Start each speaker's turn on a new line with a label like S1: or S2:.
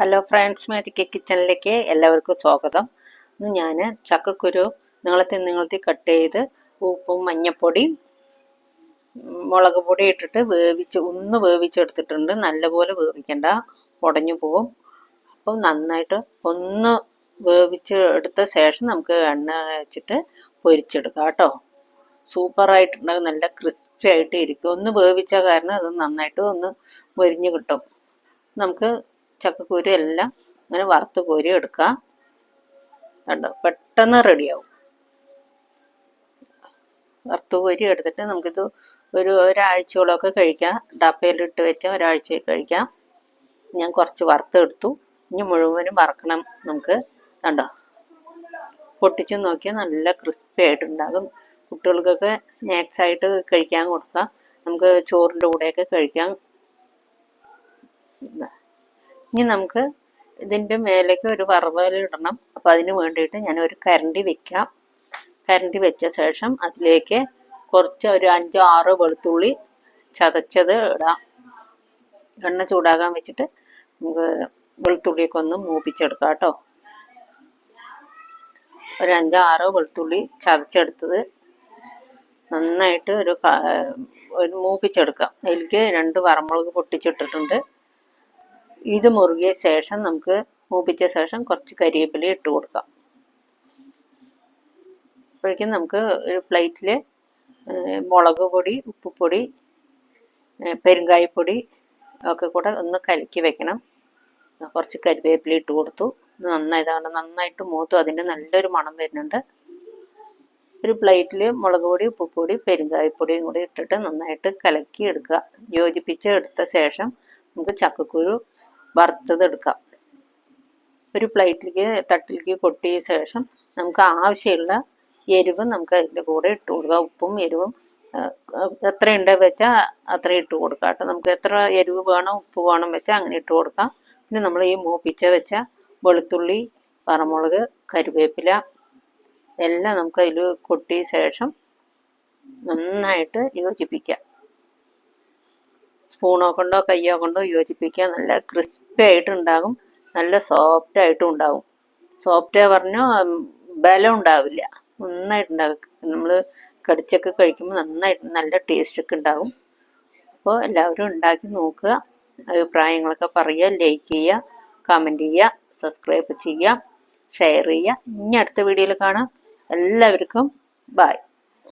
S1: Hello friends magic കിച്ചണിലേക്ക് എല്ലാവർക്കും സ്വാഗതം. ഇന്ന് ഞാൻ ചക്കക്കുരു നീളത്തിൽ നീളത്തിൽ കട്ട് ചെയ്ത് ഉപ്പും മഞ്ഞപ്പൊടിയും മുളക് പൊടി ഇട്ടിട്ട് വേവിച്ച് ഒന്ന് വേവിച്ചെടുത്തിട്ടുണ്ട്. നല്ലപോലെ വേവിക്കണ്ട ഉടഞ്ഞു പോകും അപ്പം നന്നായിട്ട് ഒന്ന് വേവിച്ച് എടുത്ത ശേഷം നമുക്ക് എണ്ണ വെച്ചിട്ട് പൊരിച്ചെടുക്കാം കേട്ടോ. സൂപ്പറായിട്ടുണ്ടാകും നല്ല ക്രിസ്പി ആയിട്ട് ഇരിക്കും. ഒന്ന് വേവിച്ച കാരണം അത് നന്നായിട്ട് ഒന്ന് പൊരിഞ്ഞ് കിട്ടും. നമുക്ക് ചക്കക്കുരു എല്ലാം ഇങ്ങനെ വറുത്ത് കോരി എടുക്കാം. കണ്ടോ? പെട്ടെന്ന് റെഡിയാവും. വറുത്ത് കോരി എടുത്തിട്ട് നമുക്കിത് ഒരു ഒരാഴ്ചയോളമൊക്കെ കഴിക്കാം. ഡപ്പയിലിട്ട് വെച്ച ഒരാഴ്ച കഴിക്കാം. ഞാൻ കുറച്ച് വറുത്തെടുത്തു ഇനി മുഴുവനും വറക്കണം നമുക്ക്. കണ്ടോ? പൊട്ടിച്ച് നോക്കിയാൽ നല്ല ക്രിസ്പി ആയിട്ടുണ്ടാകും. കുട്ടികൾക്കൊക്കെ സ്നാക്സ് ആയിട്ട് കഴിക്കാൻ കൊടുക്കാം. നമുക്ക് ചോറിന്റെ കൂടെയൊക്കെ കഴിക്കാം. ഇനി നമുക്ക് ഇതിന്റെ മേലേക്ക് ഒരു വറവലിടണം അപ്പോൾ അതിന് വേണ്ടിയിട്ട് ഞാൻ ഒരു കരണ്ടി വെക്കാം. കരണ്ടി വെച്ച ശേഷം അതിലേക്ക് കുറച്ച് ഒരു അഞ്ചോ ആറോ വെളുത്തുള്ളി ചതച്ചത് ഇടാം. എണ്ണ ചൂടാകാൻ വെച്ചിട്ട് നമുക്ക് വെളുത്തുള്ളിയൊക്കെ ഒന്ന് മൂപ്പിച്ചെടുക്കാം കേട്ടോ. ഒരു അഞ്ചോ ആറോ വെളുത്തുള്ളി ചതച്ചെടുത്തത് നന്നായിട്ട് ഒരു മൂപ്പിച്ചെടുക്കാം. അതിലേക്ക് രണ്ട് വറമുളക് പൊട്ടിച്ചിട്ടിട്ടുണ്ട്. ഇത് മുറുകിയ ശേഷം നമുക്ക് മൂപ്പിച്ച ശേഷം കുറച്ച് കരിവേപ്പില ഇട്ട് കൊടുക്കാം. അപ്പോഴേക്കും നമുക്ക് ഒരു പ്ലേറ്റിൽ മുളക് പൊടി ഉപ്പുപൊടി പെരുങ്കായപ്പൊടി ഒക്കെ കൂടെ ഒന്ന് കലക്കി വെക്കണം. കുറച്ച് കരിവേപ്പില ഇട്ട് കൊടുത്തു. ഇത് നന്നായി ഇതാണ് നന്നായിട്ട് മൂത്തു. അതിന്റെ നല്ലൊരു മണം വരുന്നുണ്ട്. ഒരു പ്ലേറ്റിൽ മുളക് പൊടി ഉപ്പുപൊടി പെരുങ്കായപ്പൊടിയും കൂടി ഇട്ടിട്ട് നന്നായിട്ട് കലക്കി എടുക്കുക. യോജിപ്പിച്ച് എടുത്ത ശേഷം നമുക്ക് ചക്കക്കുരു വറുത്തത് എടുക്കാം. ഒരു പ്ലേറ്റിലേക്ക് തട്ടിലേക്ക് കൊട്ടിയ ശേഷം നമുക്ക് ആവശ്യമുള്ള എരിവ് നമുക്ക് അതിന്റെ കൂടെ ഇട്ട് കൊടുക്കാം. ഉപ്പും എരിവും എത്ര ഉണ്ട് വെച്ചാൽ അത്ര ഇട്ട് കൊടുക്കാം കേട്ടോ. നമുക്ക് എത്ര എരിവ് വേണം ഉപ്പ് വേണം വെച്ചാൽ അങ്ങനെ ഇട്ട് കൊടുക്കാം. പിന്നെ നമ്മൾ ഈ മൂപ്പിച്ച വെച്ച വെളുത്തുള്ളി പറമുളക് കരുവേപ്പില എല്ലാം നമുക്ക് അതിൽ കൊട്ടിയ ശേഷം നന്നായിട്ട് യോജിപ്പിക്കാം. സ്പൂണോ കൊണ്ടോ കയ്യോ കൊണ്ടോ യോജിപ്പിക്കുക നല്ല ക്രിസ്പി ആയിട്ടുണ്ടാകും നല്ല സോഫ്റ്റ് ആയിട്ടും ഉണ്ടാകും. സോഫ്റ്റ് പറഞ്ഞാൽ ബലം ഉണ്ടാവില്ല. നന്നായിട്ടുണ്ടാകും. നമ്മൾ കടിച്ചൊക്കെ കഴിക്കുമ്പോൾ നന്നായിട്ട് നല്ല ടേസ്റ്റ് ഒക്കെ ഉണ്ടാകും. അപ്പോൾ എല്ലാവരും ഉണ്ടാക്കി നോക്കുക. അഭിപ്രായങ്ങളൊക്കെ പറയുക ലൈക്ക് ചെയ്യുക കമന്റ് ചെയ്യുക സബ്സ്ക്രൈബ് ചെയ്യുക ഷെയർ ചെയ്യുക. ഇനി അടുത്ത വീഡിയോയിൽ കാണാം. എല്ലാവർക്കും ബൈ